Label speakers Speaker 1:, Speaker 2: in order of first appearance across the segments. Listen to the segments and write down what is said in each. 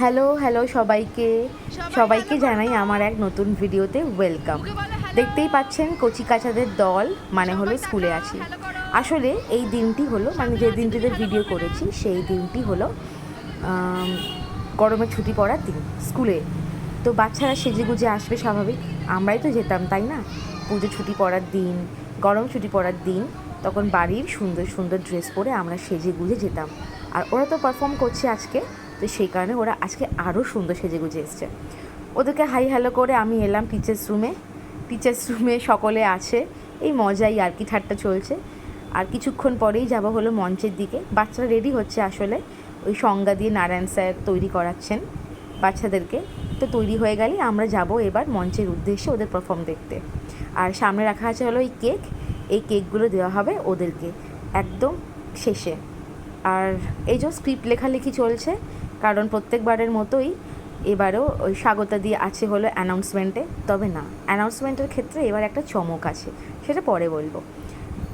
Speaker 1: Hello hello সবাইকে। সবাইকে জানাই আমার এক নতুন ভিডিওতে ওয়েলকাম দেখতেই পাচ্ছেন কচি কাচাদের দল মানে হলো স্কুলে আছি। আসলে এই দিনটি হলো মানে যে দিনটিতে ভিডিও করেছি সেই দিনটি হলো আম, গরমের ছুটি পড়ার দিন স্কুলে। তো বাচ্চারা সেজে গুজে আসবে স্বাভাবিক। আমরাই তো যেতাম তাই না? পুজো ছুটি পড়ার দিন গরম ছুটি পড়ার দিন তখন বাড়ির সুন্দর সুন্দর ড্রেস পরে আমরা সেজে গুজে যেতাম। আর ওরা তো পারফর্ম করছে আজকে। তো সেই কারণে ওরা আজকে আরও সুন্দর সেজে গুজে এসছে। ওদেরকে হাই হ্যালো করে আমি এলাম টিচার্স রুমে টিচার্স রুমে সকলে আছে। এই মজাই আর কি ঠাট্টা চলছে। আর কিছুক্ষণ পরেই যাব হলো মঞ্চের দিকে। বাচ্চারা রেডি হচ্ছে আসলে। ওই সংজ্ঞা দিয়ে নারায়ণ স্যার তৈরি করাচ্ছেন বাচ্চাদেরকে। তো তৈরি হয়ে গেলেই আমরা যাব এবার মঞ্চের উদ্দেশ্যে ওদের পারফর্ম দেখতে। আর সামনে রাখা আছে হলো এই কেক এই কেকগুলো দেওয়া হবে ওদেরকে। একদম শেষে। আর এই যে স্ক্রিপ্ট লেখালেখি চলছে কারণ প্রত্যেকবারের মতোই এবারেও ওই স্বাগতা দিয়ে আছে হলো অ্যানাউন্সমেন্টে, তবে না, অ্যানাউন্সমেন্টের ক্ষেত্রে এবার একটা চমক আছে, সেটা পরে বলব।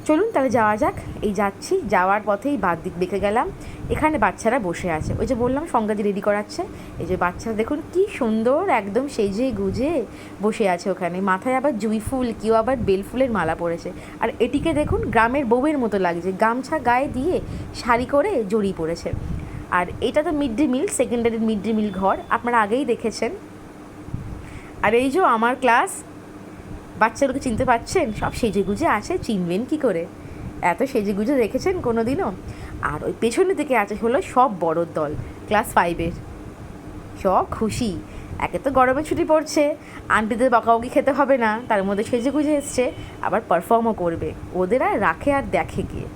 Speaker 1: চলুন তাহলে যাওয়া যাক, এই যাচ্ছি, যাওয়ার পথেই বাদ দিক দেখে গেলাম, এখানে বাচ্চারা বসে আছে। ওই যে বললাম, সংজ্ঞাদি রেডি করাচ্ছে, এই যে বাচ্চারা দেখুন কি সুন্দর একদম সেজে গুজে বসে আছে ওখানে, মাথায় আবার জুই ফুল, কেউ আবার বেল ফুলের মালা পরেছে। আর এটিকে দেখুন, গ্রামের বউয়ের মতো লাগছে, গামছা গায়ে দিয়ে শাড়ি করে জড়িয়ে পড়েছে। আর এটা তো mid day meal secondary mid day meal ঘর, আপনারা আগেই দেখেছেন। আর এই যে আমার ক্লাস বাচ্চাগুলোকে চিনতে পারছেন সব সেজে গুজে আছে, চিনবেন কি করে? এত সেজে গুজে রেখেছেন কোনো দিনও আর ওই পেছনের দিকে আছে হলো সব বড় দল ক্লাস ফাইভের সব খুশি। একে তো গরমে ছুটি পড়ছে, আন্টিদের বকাবকি খেতে হবে না, তার মধ্যে সেজে গুজে এসছে, আবার পারফর্মও করবে। ওদের আর রাখে আর দেখে গিয়ে।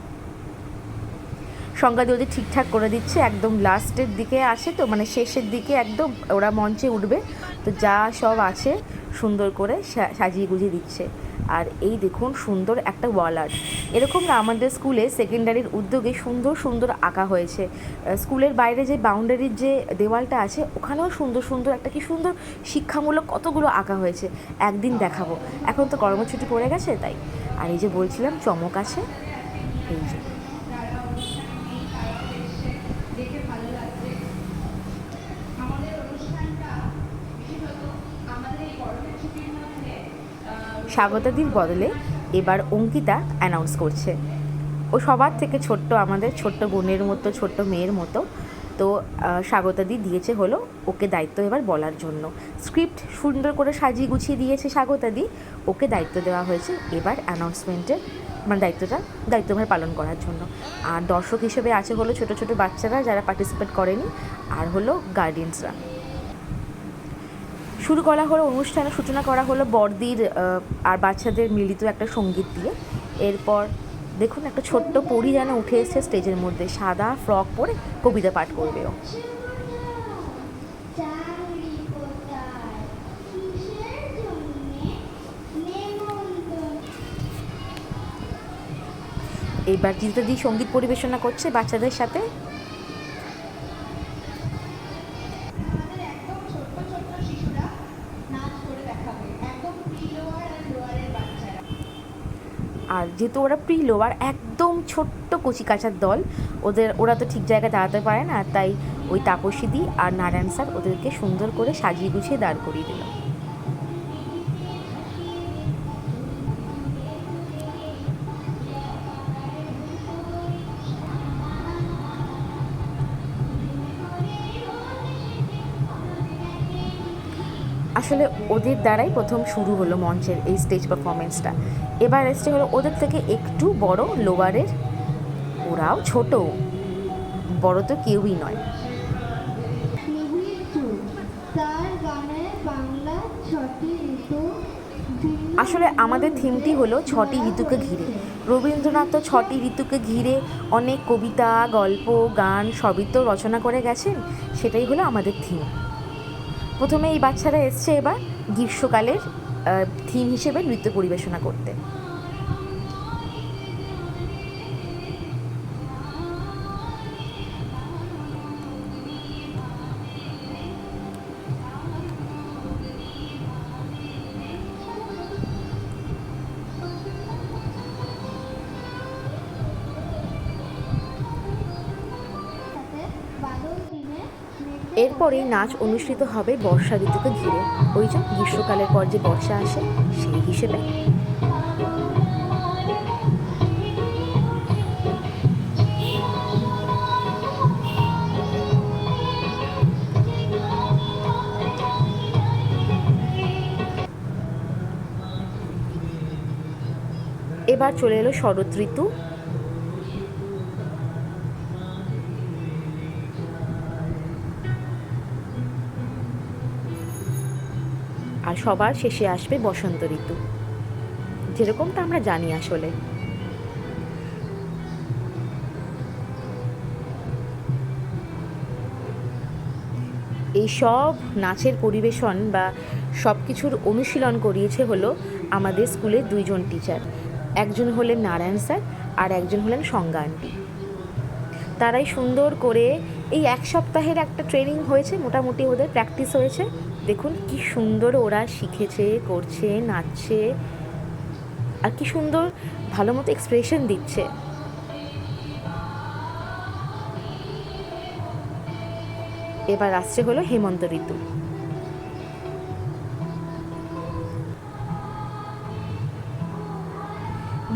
Speaker 1: দিয়ে ওদের ঠিকঠাক করে দিচ্ছে, একদম লাস্টের দিকে আসে তো মানে শেষের দিকে একদম ওরা মঞ্চে উঠবে। তো যা সব আছে সুন্দর করে সাজিয়ে গুজিয়ে দিচ্ছে। আর এই দেখুন সুন্দর একটা ওয়াল আর্ট। এরকম না, আমাদের স্কুলে সেকেন্ডারির উদ্যোগে সুন্দর সুন্দর আঁকা হয়েছে। স্কুলের বাইরে যে বাউন্ডারির যে দেওয়ালটা আছে, ওখানেও সুন্দর সুন্দর একটা কি সুন্দর শিক্ষামূলক কতগুলো আঁকা হয়েছে, একদিন দেখাবো। এখন তো গরমের ছুটি পড়ে গেছে তাই। আর এই যে বলছিলাম, চমক আছে। এই যে। স্বাগতাদির বদলে এবার অঙ্কিতা অ্যানাউন্স করছে। ও সবার থেকে ছোট্ট আমাদের, ছোট্ট বোনের মতো, ছোট্ট মেয়ের মতো। তো স্বাগতাদি দিয়েছে হলো ওকে দায়িত্ব এবার বলার জন্য। স্ক্রিপ্ট সুন্দর করে সাজিয়ে গুছিয়ে দিয়েছে স্বাগতাদি। ওকে দায়িত্ব দেওয়া হয়েছে এবার অ্যানাউন্সমেন্টের মানে দায়িত্বটা, দায়িত্বভার পালন করার জন্য। আর দর্শক হিসেবে আছে হলো ছোট ছোট বাচ্চারা যারা পার্টিসিপেট করেনি, আর হলো গার্ডিয়ানসরা শুরু করা হলো, অনুষ্ঠানের সূচনা করা হলো বড়দির আর বাচ্চাদের মিলিত একটা সংগীত দিয়ে। এরপর দেখুন, একটা ছোট্ট পরি যেন উঠে এসছে স্টেজের মধ্যে। সাদা ফ্রক পরে কবিতা পাঠ করবে ও।
Speaker 2: চাকরি কোথায় কিসের জন্যে নেমন্তন্ন
Speaker 1: এইবার জিতাদি সংগীত পরিবেশনা করছে বাচ্চাদের সাথে।
Speaker 2: আর
Speaker 1: যেহেতু ওরা প্রি লোয়ার একদম ছোট্ট কচি কাচার দল, ওদের, ওরা তো ঠিক জায়গায় দাঁড়াতে পারে না, তাই ওই তাপসীদি আর নারায়ণ স্যার ওদেরকে সুন্দর করে সাজিয়ে গুছিয়ে দাঁড় করিয়ে দিল। আসলে ওদের দ্বারাই প্রথম শুরু হলো মঞ্চের এই স্টেজ পারফরমেন্সটা এবার এসছে হলো ওদের থেকে একটু বড় লোয়ারের ওরাও ছোট, বড় তো কেউই নয়। আসলে আমাদের থিমটি হলো ছটি ঋতুকে ঘিরে। রবীন্দ্রনাথ তো ছটি ঋতুকে ঘিরে অনেক কবিতা, গল্প, গান সবই তো রচনা করে গেছেন। সেটাই হলো আমাদের থিম প্রথমে এই বাচ্চারা এসছে এবার গ্রীষ্মকালের থিম হিসেবে নৃত্য পরিবেশনা করতে। এরপরেই নাচ অনুষ্ঠিত হবে বর্ষা ঋতুকে ঘিরে। ওই যে গ্রীষ্মকালের পর যে বর্ষা আসে, সেই হিসেবে। এবার চলে এলো শরৎ ঋতু। আর সবার শেষে আসবে বসন্ত ঋতু। যেরকমটা আমরা জানি আসলে। এই সব নাচের পরিবেশন বা সব কিছুর অনুশীলন করিয়েছে হলো আমাদের স্কুলের দুইজন টিচার। একজন হলেন নারায়ণ স্যার আর একজন হলেন সংজ্ঞা আন্টি। তারাই সুন্দর করে এই এক সপ্তাহের একটা ট্রেনিং হয়েছে, মোটামুটি ওদের প্র্যাকটিস হয়েছে। দেখুন কি সুন্দর ওরা শিখেছে, করছে, নাচছে আর কি সুন্দর ভালো মতো এক্সপ্রেশন দিচ্ছে। এবার আসছে হলো হেমন্ত ঋতু।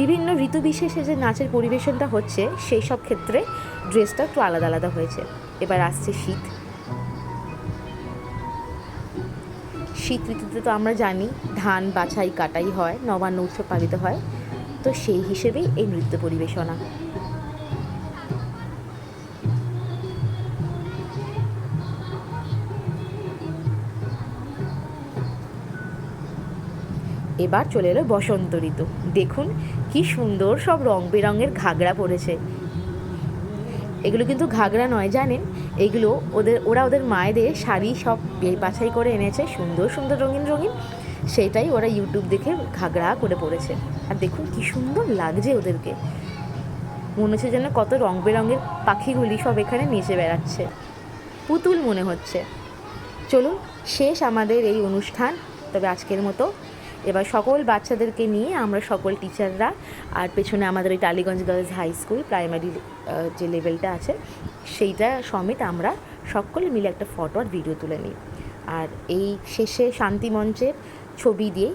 Speaker 1: বিভিন্ন ঋতু বিশেষে যে নাচের পরিবেশনটা হচ্ছে, সেই সব ক্ষেত্রে ড্রেসটা একটু আলাদা আলাদা হয়েছে। এবার আসছে শীত। শীত ঋতুতে তো আমরা জানি, ধান বাছাই কাটাই হয়, নবান্ন উৎসব পালিত হয়, তো সেই হিসেবেই এই নৃত্য পরিবেশনা। এবার চলে এলো বসন্ত ঋতু। দেখুন কি সুন্দর সব রং বেরঙের ঘাগরা পরেছে এগুলো কিন্তু ঘাগরা নয়, জানেন? এগুলো ওদের, ওরা ওদের মায়েদের শাড়ি সব বাছাই করে এনেছে, সুন্দর সুন্দর, রঙিন রঙিন। সেটাই ওরা ইউটিউব দেখে ঘাগরা করে পড়েছে। আর দেখুন কি সুন্দর লাগছে ওদেরকে। মনে হচ্ছে যেন কত রং বেরঙের পাখিগুলি সব এখানে নেচে বেড়াচ্ছে। পুতুল মনে হচ্ছে। চলুন, শেষ আমাদের এই অনুষ্ঠান। তবে আজকের মতো এবার সকল বাচ্চাদেরকে নিয়ে আমরা সকল টিচাররা আর পেছনে আমাদের ওই Tollygunge girls high school primary যে লেভেলটা আছে, সেইটা সমেত আমরা সকলে মিলে একটা ফটো আর ভিডিও তুলে নিই। আর এই শেষে শান্তি মঞ্চের ছবি দিয়ে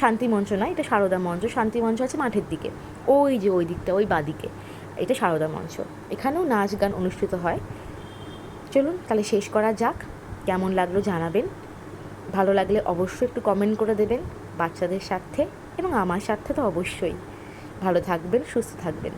Speaker 1: শান্তি মঞ্চ নয়, এটা সারদা মঞ্চ, শান্তি মঞ্চ আছে মাঠের দিকে, ওই যে ওই দিকটা, ওই বাদিকে, এটা সারদা মঞ্চ। এখানেও নাচ গান অনুষ্ঠিত হয়। চলুন তাহলে শেষ করা যাক, কেমন লাগল জানাবেন। ভালো লাগলে অবশ্যই একটু কমেন্ট করে দেবেন। বাচ্চাদের স্বার্থে এবং আমার স্বার্থে তো অবশ্যই। ভালো থাকবেন সুস্থ থাকবেন।